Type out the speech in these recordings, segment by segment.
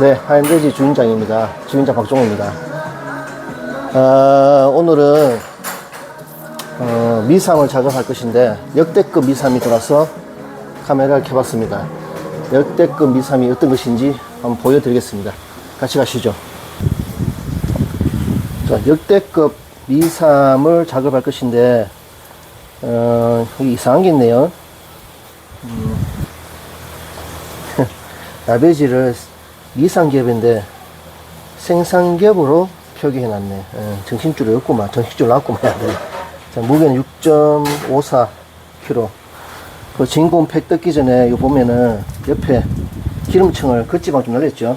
네, 하얀돼지 주인장입니다. 주인장 박종호입니다. 아, 오늘은 어, 미삼을 작업할 것인데 역대급 미삼이 들어와서 카메라를 켜봤습니다. 역대급 미삼이 어떤 것인지 한번 보여드리겠습니다. 같이 가시죠. 자, 역대급 미삼을 작업할 것인데 어, 이상한 게 있네요. 음, 나베지를 미상기업인데 생산기업으로 표기해 놨네. 예, 정신줄이 없구만. 정신줄 나왔구만. 자, 무게는 6.54kg. 그 진공 팩 뜯기 전에 요 보면은 옆에 기름층을 겉지방 좀 날렸죠.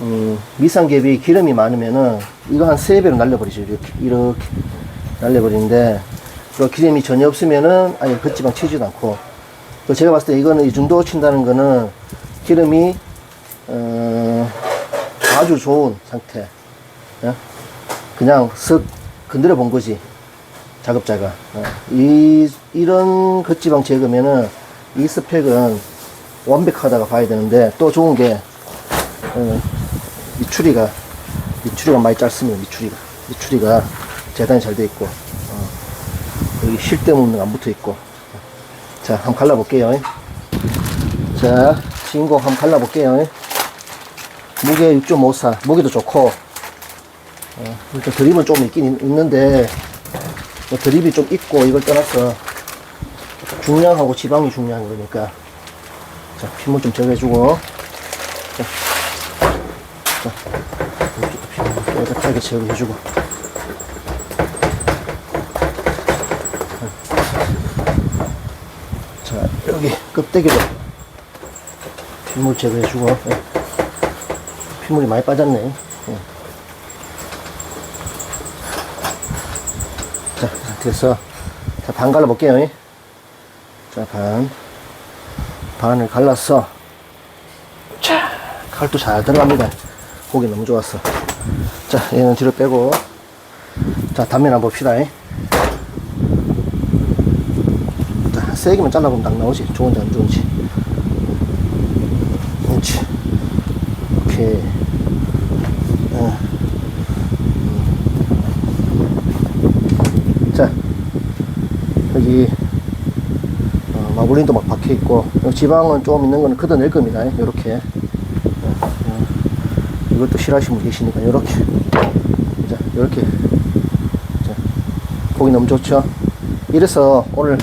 음, 미상기업이 기름이 많으면은 이거 한 3배로 날려버리죠. 이렇게. 이렇게 날려버리는데 그 기름이 전혀 없으면은 아예 겉지방 치지도 않고 또 제가 봤을 때 이거는 이 정도 친다는 거는 기름이 어, 아주 좋은 상태. 예? 그냥 쓱 건드려 본 거지. 작업자가. 어. 이, 이런 겉지방 제거면은 이 스펙은 완벽하다가 봐야 되는데 또 좋은 게, 어, 미추리가, 미추리가 많이 짧습니다. 미추리가. 미추리가 재단이 잘 돼 있고, 어, 여기 실 때문에 안 붙어 있고. 자, 한번 갈라볼게요. 자, 주인공 한번 갈라볼게요. 무게 6.54, 무게도 좋고, 어, 일단 드립은 좀 있긴 있- 있는데, 뭐 드립이 좀 있고, 이걸 떠나서, 중량하고 지방이 중요한 거니까. 자, 핏물 좀 제거해주고, 자, 자, 깨끗하게 제거해주고. 자, 여기 껍데기도 핏물 제거해주고, 예. 핏물이 많이 빠졌네. 예. 자, 이 상태에서, 자, 반 갈라볼게요. 예. 자, 반. 반을 갈라서, 자, 칼도 잘 들어갑니다. 고기 너무 좋았어. 자, 얘는 뒤로 빼고, 자, 단면 한번 봅시다. 예. 자, 세 개만 잘라보면 딱 나오지. 좋은지 안 좋은지. 그렇지. 오케이. 어. 자, 여기, 어, 마블린도 막 박혀 있고, 지방은 좀 있는 거는 걷어낼 겁니다. 요렇게. 어, 어. 이것도 싫어하시는 분 계시니까, 요렇게. 자, 요렇게. 자, 보기 너무 좋죠? 이래서 오늘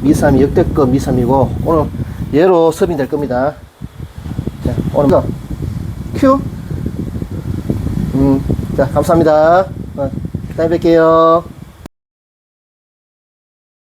미삼이 역대급 미삼이고, 오늘 얘로 섭이 될 겁니다. 자, 오늘 큐. 음, 자, 감사합니다. 어, 다음에 뵐게요.